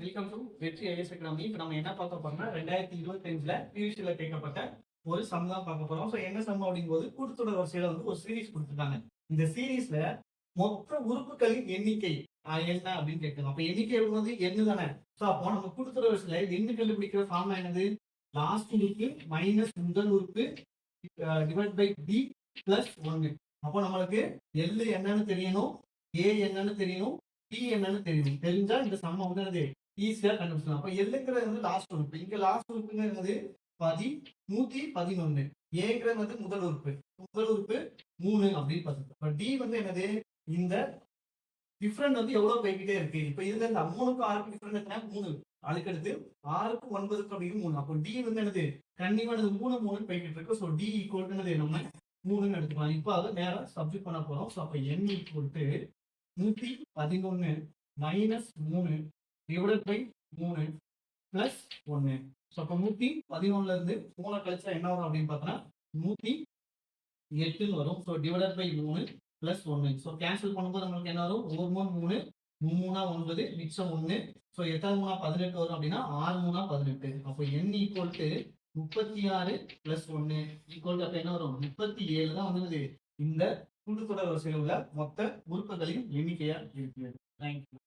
Welcome to Vetri IAS academy இப்போ நம்ம என்ன பார்க்க போறோம்னா ரெண்டாயிரத்தி இருபத்தஞ்சில் பியூசியில் கேட்கப்பட்ட ஒரு சம் தான் பார்க்க போறோம். ஸோ என்ன சம் அப்படிங்கும்போது கூட்டத்தொடர் வரிசையில வந்து ஒரு சீரிஸ் கொடுத்துருக்காங்க. இந்த சீரீஸ்ல மொத்த உறுப்புகளின் எண்ணிக்கை என்ன அப்படின்னு கேட்கணும் அப்போ எண்ணிக்கை வந்து எண்ணு தானே? ஸோ அப்போ நம்ம கூட்டத்தொடர் வரிசையில் எண்ணு கண்டுபிடிக்கிற ஃபார்ம் என்னது? லாஸ்ட் உறுப்பு மைனஸ் முதல் உறுப்பு டிவைட் பை டி பிளஸ் ஒன்னு அப்போ நம்மளுக்கு எல் என்னன்னு தெரியணும் ஏ என்னன்னு தெரியணும் பி என்னன்னு தெரியணும். தெரிஞ்சா இந்த சம்ம வந்து அது ஈஸியா கண்டுபிடிச்சலாம் அப்ப எல்லுங்கிறது வந்து லாஸ்ட் உறுப்பு. இங்க லாஸ்ட் உறுப்புங்கிறது பதி நூத்தி பதினொன்னு. ஏங்கிறது வந்து முதல் உறுப்பு. முதல் உறுப்பு மூணு அப்படின்னு பார்த்துருக்கோம் இப்ப டி வந்து என்னது? இந்த டிஃப்ரெண்ட் வந்து எவ்வளவு போய்கிட்டே இருக்கு? இப்ப இதுல இந்த மூணுக்கும் ஆறுக்கு டிஃப்ரெண்ட் மூணு. அதுக்கடுத்து ஆறுக்கு ஒன்பதுக்கு அப்படின்னு மூணு. அப்போ டி வந்து என்னது? கண்டிப்பா என்னது மூணு மூணு போய்கிட்டு இருக்கு. ஸோ டி ஈக்குவல் என்னது? நம்ம மூணுன்னு எடுத்துக்கலாம். இப்போ அதை நேரம் சப்ஜெக்ட் பண்ண போறோம். ஸோ அப்போ என் ஈக்குவல் டு நூத்தி பதினொன்னு மைனஸ் மூணு டிவைடட் பை மூணு பிளஸ் ஒன்று ஸோ அப்போ நூற்றி பதினொன்னுல இருந்து மூணை கழிச்சா என்ன வரும் அப்படின்னு பார்த்தோன்னா நூற்றி எட்டுன்னு வரும். ஸோ டிவைடட் பை மூணு ப்ளஸ் ஒன்று ஸோ கேன்சல் பண்ணும்போது நம்மளுக்கு என்ன வரும்? ஒரு மூணு மூணு மூணா ஒன்பது மிச்சம் ஒன்று ஸோ எத்தனை மூணா பதினெட்டு வரும் அப்படின்னா ஆறு மூணா பதினெட்டு. அப்போ என் ஈக்குவல் டு முப்பத்தி ஆறு ப்ளஸ் ஒன்று ஈக்குவல் அப்போ என்ன வரும்? முப்பத்தி ஏழு தான் வந்து இந்த கூட்டுத்தொடர் வரிசையில் உள்ள மொத்த உறுப்புகளின் எண்ணிக்கையா இருக்கு. தேங்க்யூ